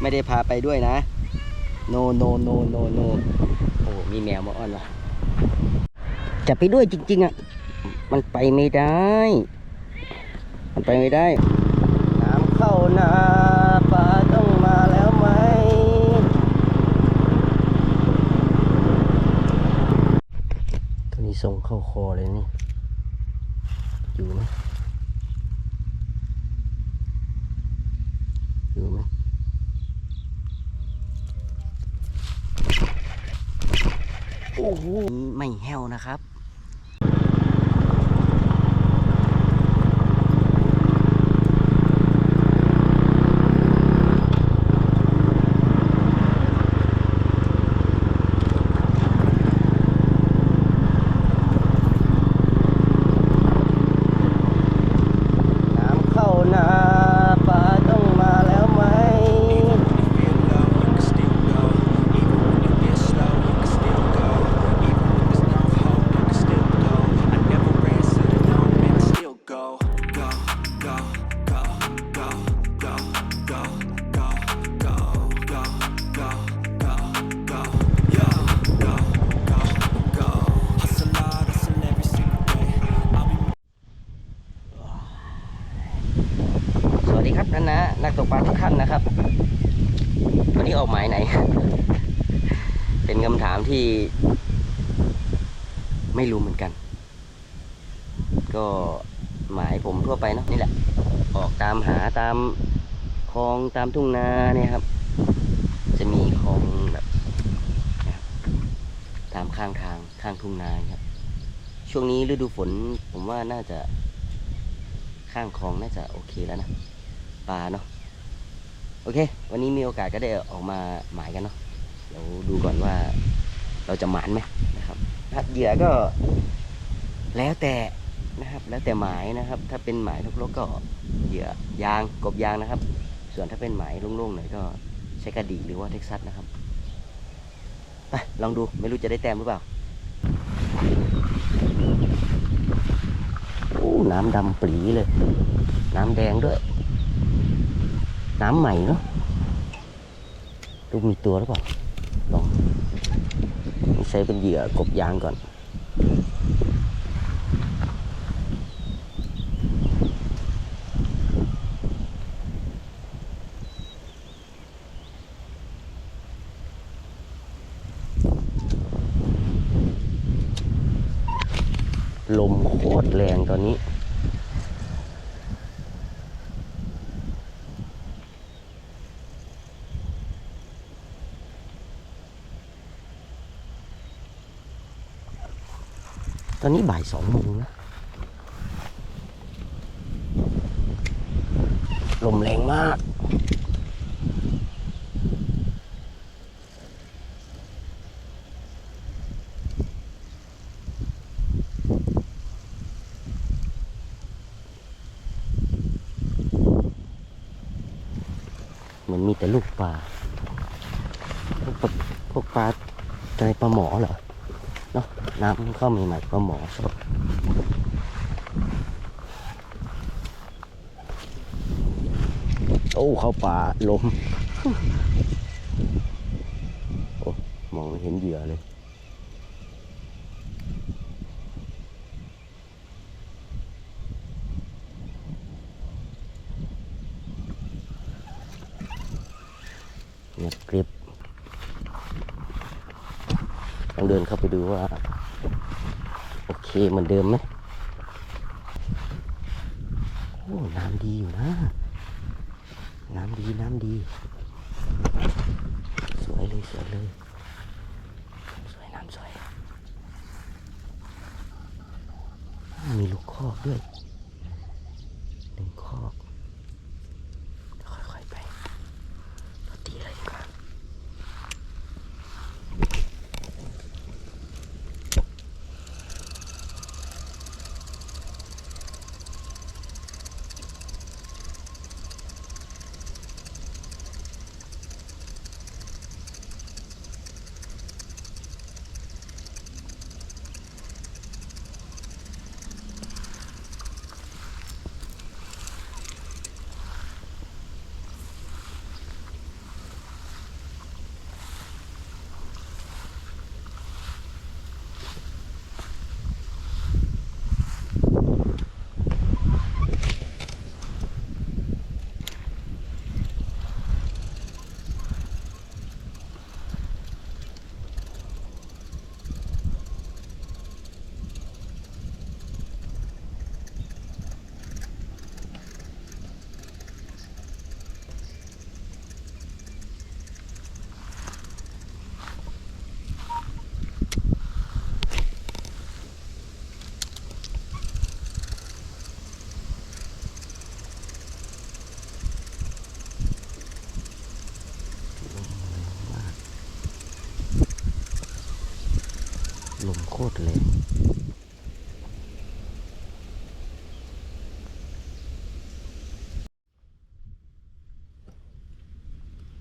ไม่ได้พาไปด้วยนะ โนโนโนโนโนโอ้มีแมวมาอ้อนวะจะไปด้วยจริง ๆอะมันไปไม่ได้ มันไปไม่ได้ น้ำเข้านาปลาต้องมาแล้วไหมตัวนี้ส่งเข้าคอเลยนี่ อยู่ไหมอยู่ไหมโอ้โห ไม่แห้วนะครับ นี้ออกหมายไหนเป็นคำถามที่ ไม่รู้เหมือนกัน ก็หมายผมทั่วไปเนอะนี่แหละ ออกตามหาตามคลองตามทุ่งนาเนี่ยครับ จะมีคลองแบบนะครับตามข้างทางข้างทุ่งนาครับ ช่วงนี้ฤดูฝนผมว่าน่าจะข้างคลองน่าจะโอเคแล้วนะปลาเนาะ โอเค วันนี้มีโอกาสก็ได้ออกมาหมายกันเนาะเดี๋ยวดูก่อนว่าเราจะหมานไหมนะครับพัดเหยื่อก็แล้วแต่นะครับ แล้วแต่หมายนะครับ ถ้าเป็นหมายลกๆก็เหยื่อยางกบยางนะครับ ส่วนถ้าเป็นหมายโล่งๆหน่อยก็ใช้กระดี่งหรือว่าเท็กซัสนะครับไปลองดูไม่รู้จะได้แต้มหรือเปล่าโอ้น้ำดำปรีเลย น้ำแดงด้วย น้ำใหม่เนาะลูกมีตัวหรือเปล่าลองใช้เป็นเหยื่อกบยางก่อนลมโคตรแรงตอนนี้ อนนี้บ่ายสองโมงนะ ลมแรงมากเหมือนมีแต่ลูกปลาพวกปลา พวกปลาอะไรปลาหมอเหรอ เนาะน้ำเข้าใหม่ๆก็หมอชอบโอ้เข้าป่าลมโอ้มองไม่เห็นเหยื่อเลย เงียบกริบ ไปดูว่า โอเคเหมือนเดิมไหมโอ้น้ำดีอยู่นะ น้ำดีน้ำดี สวยเลยสวยเลยสวยน้ำสวย มีลูกคอกด้วย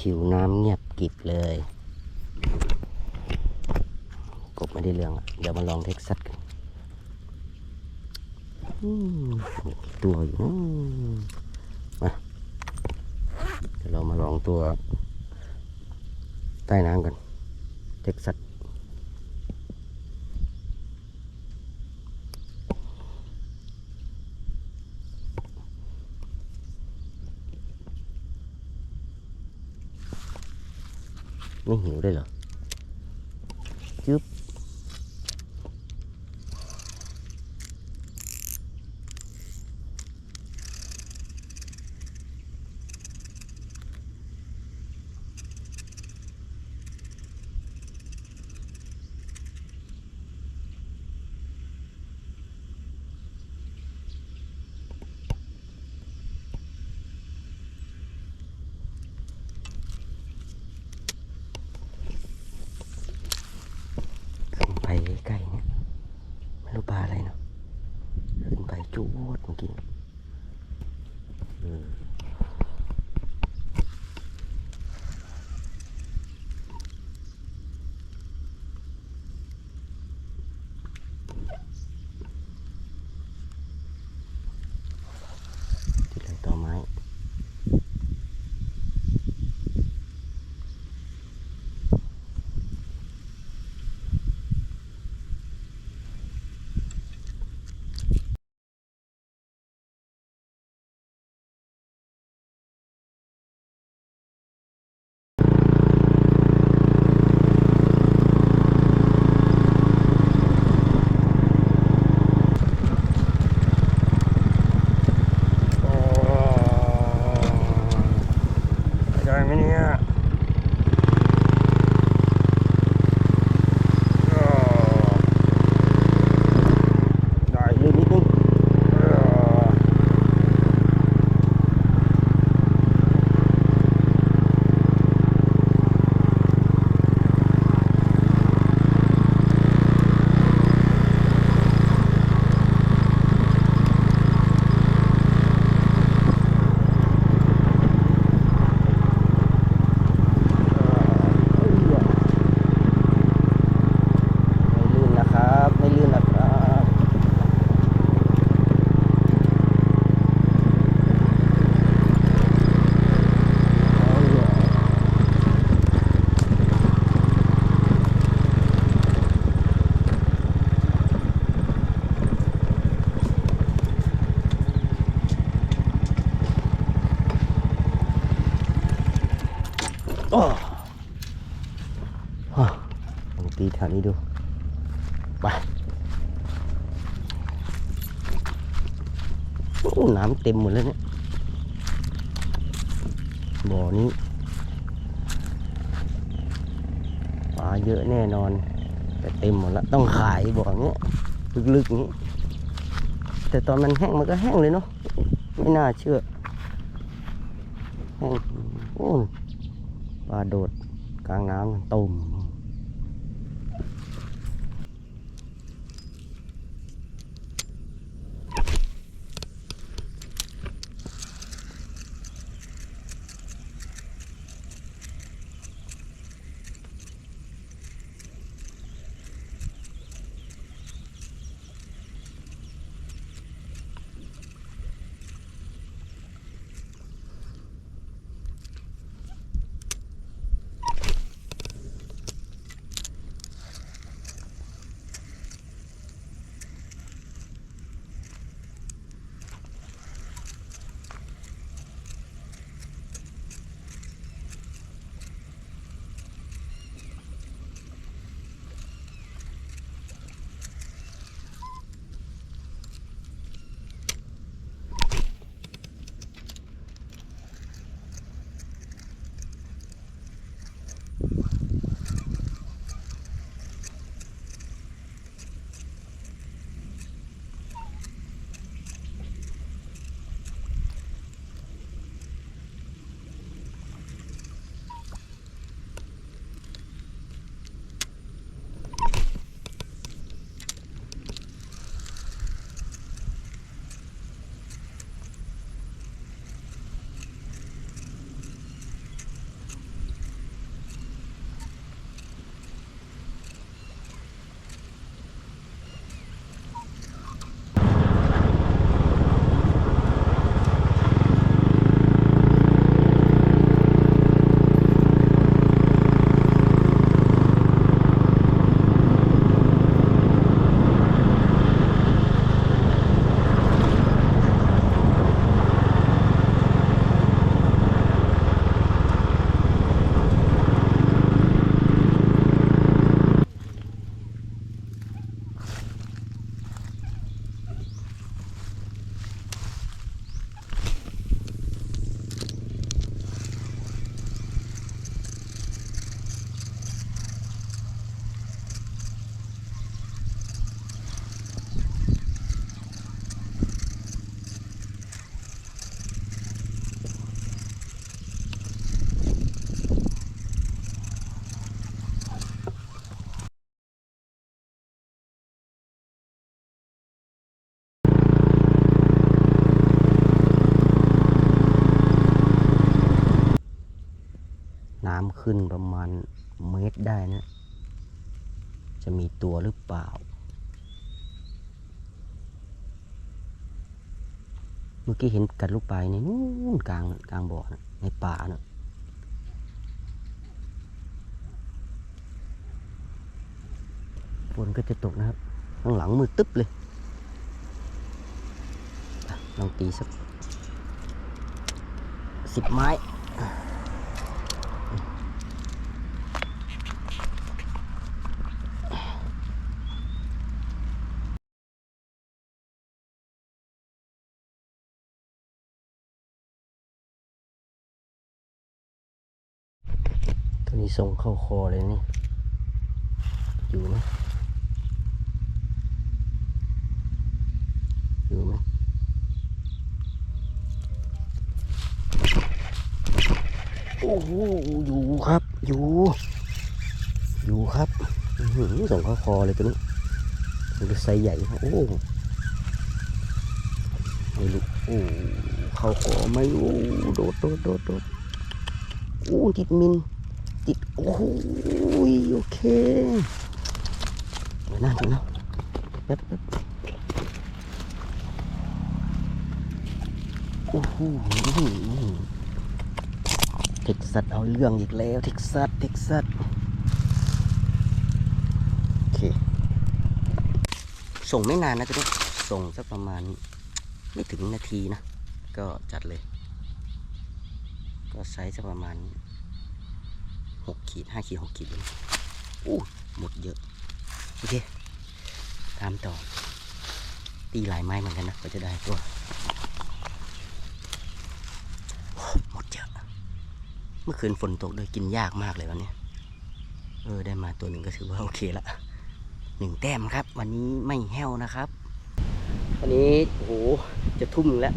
ผิวน้ำเงียบกิบเลย กบไม่ได้เรื่องอะเดี๋ยวมาลองเท็กซัสกันตัวอยู่มาเดี๋ยวเรามาลองตัวใต้น้ำกันเท็กซัส ไม่หิวได้เหรอ จึ๊บ ขึ้นไปใกล้ๆเนี่ยไม่รู้ปลาอะไรเนาะขึ้นไป จูดเมื่อกี้เออที่ไหนต่อไม้ โอ้ได้ไหมเนี่ยโอ้ได้เรื่องนิดนึงเออไม่ลื่นนะครับ ไม่ลื่นนะครับเอาอย่าโอ้อะลองตีแถวนี้ ดู ไป น้ำเต็มหมดแล้วเนี่ย บ่อนี้ ปลาเยอะแน่นอน แต่เต็มหมดแล้ว ต้องขายบ่อเนี้ย ลึกๆนี้ แต่ตอนมันแห้งมันก็แห้งเลยเนาะ ไม่น่าเชื่อ แห้ง โอ้ปลาโดดกลางน้ำตุ่ม ขึ้นประมาณเมตรได้นะ จะมีตัวหรือเปล่า เมื่อกี้เห็นกัดลูกปลายในนู่นกลางกลางบ่อนะในป่านะฝนก็จะตกนะครับ ข้างหลังมืดตึ๊บเลย ลองตีสักสิบไม้ ตัวนี้ส่งเข้าคอเลยนี่ อยู่ไหมอยู่ไหมโอ้โหอยู่ครับ อยู่ อยู่ครับหือส่งเข้าคอเลยตัวนี้มันเป็นไซส์ใหญ่ครับโอ้ไม่รู้โอ้เข้าคอไหม่โอ้โดดโดดโดดโดดโอ้ติดมิน ติดโอ้โหโอเคเดี๋ยวนะเดี๋ยวนะแป๊บแป๊บโอ้โหเท็กซัสเอาเรื่องอีกแล้วเท็กซัสเท็กซัสโอเค ส่งไม่นานนะจ๊ะส่งสักประมาณไม่ถึงนาทีนะ ก็จัดเลย ก็ไซส์สักประมาณ หกขีดห้าขีดหกขีดเองอู้หมดเยอะ โอเค ตามต่อ ตีหลายไม้เหมือนกันนะก็จะได้ตัวโอ้หมดเยอะ เมื่อคืนฝนตกด้วยกินยากมากเลยวันนี้เออ ได้มาตัวหนึ่งก็ถือว่าโอเคละหนึ่งแต้มครับ วันนี้ไม่แห้วนะครับ วันนี้โอ้โหจะทุ่มหนึ่งแล้ว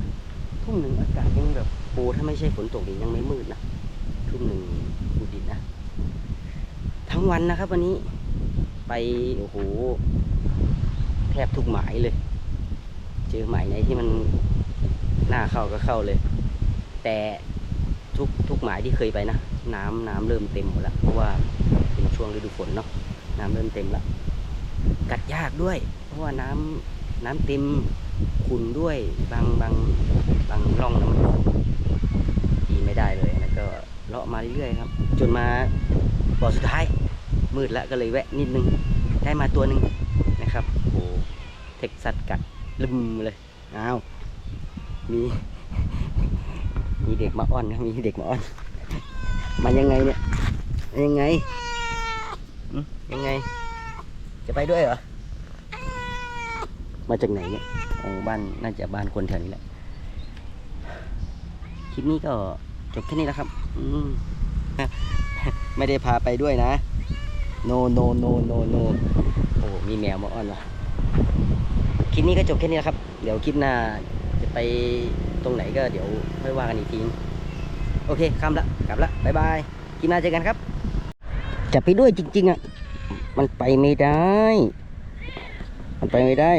ทุ่มหนึ่งอากาศยังแบบโอ้ถ้าไม่ใช่ฝนตกนี่ยังไม่มืดนะ ทุ่มหนึ่งดูดินนะ ทั้งวันนะครับ วันนี้ไปโอ้โหแทบทุกหมายเลย เจอหมายไหนที่มันน่าเข้าก็เข้าเลย แต่ทุกทุกหมายที่เคยไปนะน้ำน้ำเริ่มเต็มหมดแล้วเพราะว่าเป็นช่วงฤดูฝนเนาะน้ำเริ่มเต็มแล้วกัดยากด้วย เพราะว่าน้ำน้ำเต็มขุ่นด้วยบางบางบางร่องน้ำทีไม่ได้เลยแล้วก็เลาะมาเรื่อยๆครับ จนมาบ่อสุดท้าย มืดแล้วก็เลยแวะนิดนึง ได้มาตัวหนึ่งนะครับโอ้เท็กซัสกัดลืมเลยอ้าวมี มีเด็กมาอ้อนนะมีเด็กมาอ้อน มายังไงเนี่ย ยังไงอืมยังไง จะไปด้วยเหรอ มาจากไหนเนี่ยโอ้บ้านน่าจะบ้านคนแถวนี้แหละ คลิปนี้ก็จบแค่นี้แล้วครับ อืมไม่ได้พาไปด้วยนะ โนโนโนโนโนโอ้มีแมวมาอ้อนว่ะคลิปนี้ก็จบแค่นี้แล้วครับ เดี๋ยวคลิปหน้าจะไปตรงไหนก็เดี๋ยวค่อยว่ากันอีกทีโอเคคำละกลับละบายบายคลิปหน้าเจอกันครับ จะไปด้วยจริง ๆอะมันไปไม่ได้ มันไปไม่ได้